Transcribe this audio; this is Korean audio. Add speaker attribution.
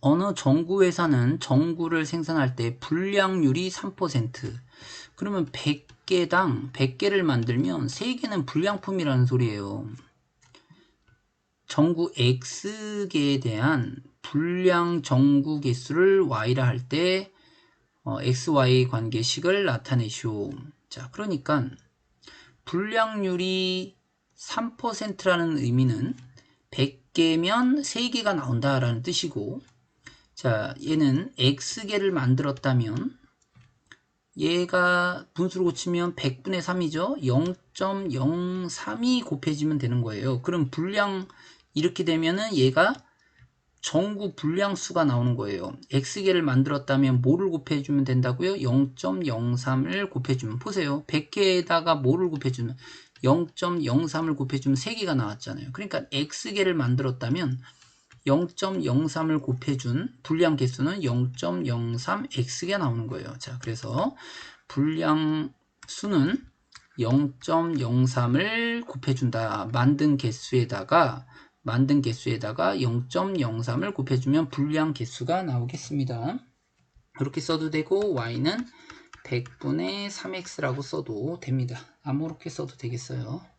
Speaker 1: 어느 정구 회사는 정구를 생산할 때 불량률이 3%. 그러면 100개당 100개를 만들면 3개는 불량품이라는 소리예요. 정구 X개에 대한 불량 정구 개수를 Y라 할때 어, XY 관계식을 나타내시오. 자, 그러니까 불량률이 3%라는 의미는 100개면 3개가 나온다라는 뜻이고 자, 얘는 X개를 만들었다면 얘가 분수로 고치면 100분의 3이죠. 0.03이 곱해지면 되는 거예요. 그럼 분량 이렇게 되면은 얘가 전구 분량수가 나오는 거예요. x개를 만들었다면 뭐를 곱해주면 된다고요? 0.03을 곱해주면 보세요. 100개에다가 뭐를 곱해주면 0.03을 곱해주면 3개가 나왔잖아요. 그러니까 x개를 만들었다면 0.03을 곱해준 불량 개수는 0.03x가 나오는 거예요. 자, 그래서 불량 수는 0.03을 곱해준다. 만든 개수에다가 만든 개수에다가 0.03을 곱해주면 불량 개수가 나오겠습니다. 이렇게 써도 되고 y는 100분의 3x라고 써도 됩니다. 아무렇게 써도 되겠어요.